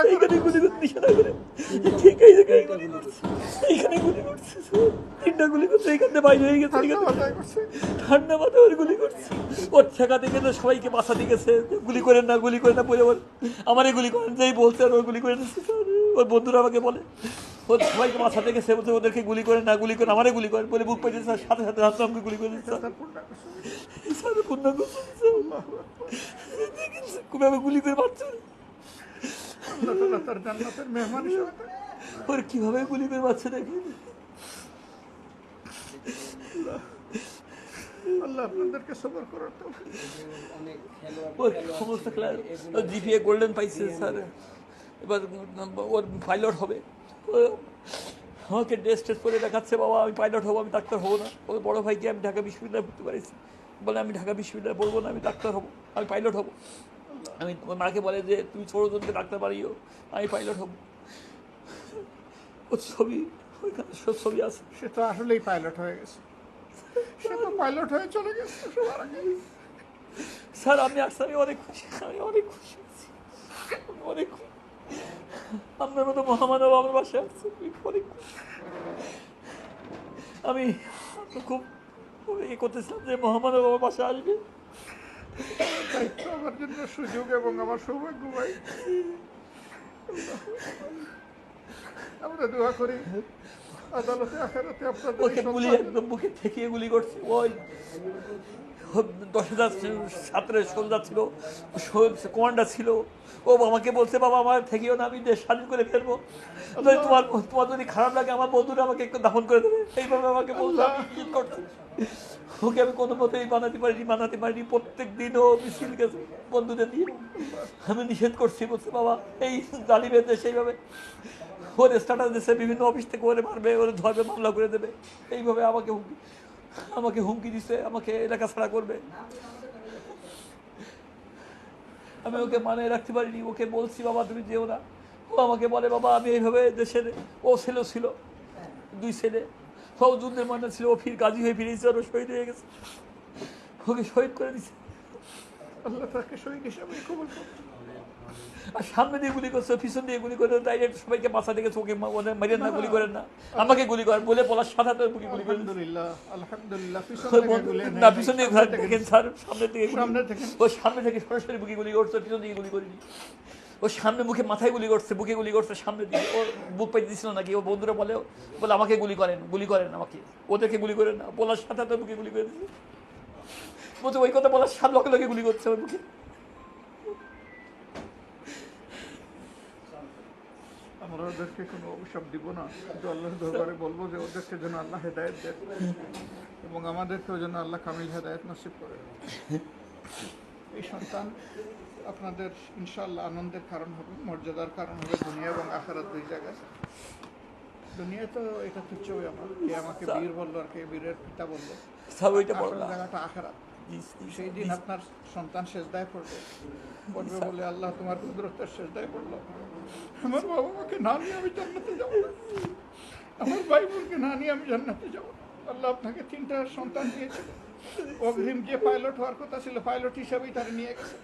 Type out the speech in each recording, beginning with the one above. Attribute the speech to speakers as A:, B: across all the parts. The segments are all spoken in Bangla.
A: এইখানে গুলি করতে নিষেধ করে ঠিক এই জায়গায় গুলি করছে এইখানে গুলি করছে তিনটা গুলি করছে এইখানে বাইরে হয়ে গেছে
B: ঠান্ডা
A: মাথা ওর গুলি করছে ওর ঠেকা থেকে তো সবাইকে বাঁচাতে গেছে। গুলি করেন না গুলি করেন না বলে ওর আমারই গুলি করেন যেই বলছে আর ওর গুলি করে ওর বন্ধুরা আমাকে বলে ওর সবাইকে বাঁচাতে গেছে বলছে ওদেরকে গুলি করেন না গুলি করেন আমারে গুলি করেন। বলে বুক পেয়েছে সাথে সাথে হাতে আমাকে গুলি করে দিচ্ছে
B: তার পূর্ণা করছে।
A: স্যার পূর্ণ করছে। খুব আমি গুলি করে মারছে।
B: আল্লাহ তার জান্নাতের মেহমান হিসেবে
A: ওর কীভাবে গুলি করে মারছে দেখি?
B: আল্লাহ আপনাদেরকে সবর করার তো
A: ওর সমস্ত ক্লাস জিপিএ গোল্ডেন পাইছে স্যার। এবার ওর পাইলট হবে। আমাকে ড্রেস টেস্ট করে দেখাচ্ছে বাবা আমি পাইলট হব আমি ডাক্তার হব না। ওর বড় ভাইকে আমি ঢাকা বিশ্ববিদ্যালয়ে ভর্তি করেছি বলে আমি ঢাকা বিশ্ববিদ্যালয়ে পড়ব না আমি ডাক্তার হব আমি পাইলট হব। আমি ওর মাকে বলে যে তুমি ছোটোজনকে ডাক্তার বাড়িও আমি পাইলট হব ওর ছবি ওইখানে সব ছবি আছে।
B: সে তো আসলেই পাইলট হয়ে গেছে। সে তো পাইলট হয়ে চলে গেছে সবার আগে
A: স্যার আমি আসছি আমি অনেক খুশি আমি অনেক খুশি আমি অনেক আপনার মতো মহামানব আমার বাসায় আসছে অনেক খুশি। আমি খুব ইয়ে করতেছিলাম যে মহামানব আমার বাসায় আসবে।
B: আমার জন্য সুযোগ এবং আমার সৌভাগ্য ভাই। আমরা দোয়া করি আদালতে আখেরাতে আপনাদের
A: ওকে গুলি একদম বুকে ঠেকিয়ে গুলি করছে ওই। দশ হাজার ছাত্রের সোলজার ছিল কমান্ডার ছিল। ও আমাকে বলছে, বাবা, আমার থেকেও না, আমি দেশ স্বাধীন করে ফেলব। নয় তোমার তোমার যদি খারাপ লাগে, আমার বন্ধুরা আমাকে একটু দাফন করে দেবে। এইভাবে আমাকে বলছে, আমি ওকে আমি কোনো মতেই বানাতে পারিনি বানাতে পারিনি। প্রত্যেক দিন ও মিছিল গেছে বন্ধুদের দিয়ে আমি নিষেধ করছি, বলছে, বাবা, এই জালিমের দেশে এইভাবে ওর স্ট্যাটাস দিচ্ছে বিভিন্ন অফিস থেকে ওরে মারবে, ওরে ধরবে, মামলা করে দেবে। এইভাবে আমাকে হুমকি আমাকে হুমকি দিচ্ছে আমাকে এলাকা ছাড়া করবে। আমি ওকে মানে রাখতে পারিনি, ওকে বলছি, বাবা, তুমি যেও না। ও আমাকে বলে, বাবা, আমি এইভাবে দেশের ও ছেলে ছিল, দুই ছেলে। ও যুদ্ধের ময়দান ছিল, ও ফির গাজী হয়ে ফিরেছে আর ও শহীদ হয়ে গেছে। ওকে শহীদ করে দিচ্ছে
B: আল্লাহ তাকে শহীদ হিসাবে কবুল করুন
A: আর সামনে দিয়ে গুলি করছে পিছন দিয়ে গুলি করে ডাইরেক্ট সবাইকে বাঁচাতে গেছে ওকে মা- ওদের না গুলি করেন না আমাকে গুলি করেন বলে বলার সাথে বুকে গুলি করে দিচ্ছে।
B: আলহামদুলিল্লাহ আলহামদুলিল্লাহ পিছন
A: ওই
B: থেকে
A: বন্ধু-
B: গুলি
A: না পিছন দিয়ে
B: থেকে
A: দেখেন স্যার সামনে থেকে
B: থেকে।
A: ও সামনে থেকে সরাসরি বুকে গুলি করছে পিছন দিকে গুলি করিনি ও সামনে মুখে মাথায় গুলি করছে বুকে গুলি করছে সামনে দিকে ওর বুক পেয়ে দিছিল নাকি ও বন্ধুরা বলে বলে আমাকে গুলি করেন গুলি করেন আমাকে ওদেরকে গুলি করেন না বলার সাথে বুকে গুলি করে দিচ্ছে বলছে ওই কথা বলার সাত লগে গুলি করছে আমার বুকে
B: আমরা ওদেরকে কোনো অভিশাপ দিব না কিন্তু আল্লাহর দরবারে বলব যে ওদেরকে যেন আল্লাহ হেদায়ত দেন এবং আমাদেরকেও যেন আল্লাহ কামিল হেদায়ত নসিব করে। এই সন্তান আপনাদের ইনশাআল্লাহ আনন্দের কারণ হবে মর্যাদার কারণ হবে দুনিয়া এবং আখারাত দুই জায়গায়। দুনিয়া তো এটা তুচ্ছ আমার কে আমাকে বীর বলল আর কে বীরের পিতা বলল। জায়গাটা আখারাত। সেই দিন আপনার সন্তান শেষদায় পড়বে। পড়বে বলে আল্লাহ তোমার কুদরতের শেষদায় পড়ল। আমার বাবা মাকে না নিয়ে আমি জান্নাতে যাব আমার ভাই বোনকে না নিয়ে আমি জান্নাতে যাব আল্লাহ আপনাকে তিনটা সন্তান দিয়েছিল অগ্রিম যে পাইলট হওয়ার কথা ছিল। পাইলট হিসাবেই তারা নিয়ে গেছে।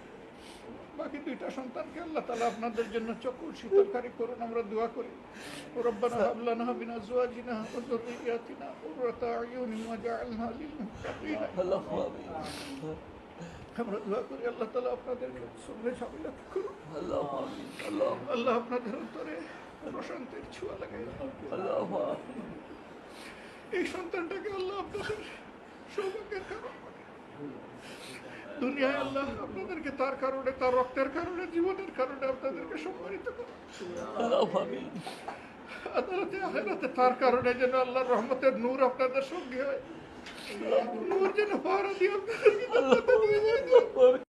B: বাকি দুইটা সন্তানকে আল্লাহ তালা আপনাদের জন্য চক্ষু শীতলকারী করুন আমরা দোয়া করি। রব্বানা হাবলানা বিনা জুয়াজিনা ওয়া যুররিয়াতিনা কুররাতা আয়ুনিন ওয়াজআলনা লিল মুত্তাকিনা
A: আল্লাহু আমিন।
B: আমরা দোয়া করি আল্লাহ তালা আপনাদেরকে সঙ্গে সামিলাত করুন
A: আল্লাহু
B: আপনাদের অন্তরে প্রশান্তির ছোঁয়া লাগাই
A: আল্লাহু
B: এই সন্তানটাকে আল্লাহ আপনাদের সৌভাগ্যের কারণ করে দুনিয়ায় আল্লাহ আপনাদেরকে তার কারণে তার রক্তের কারণে জীবনের কারণে আপনাদেরকে সম্মানিত করুন। আদালতে আহেরাতে তার কারণে যেন আল্লাহর রহমতের নূর আপনাদের সঙ্গে হয়। নূর যেন পাহারা দিয়ে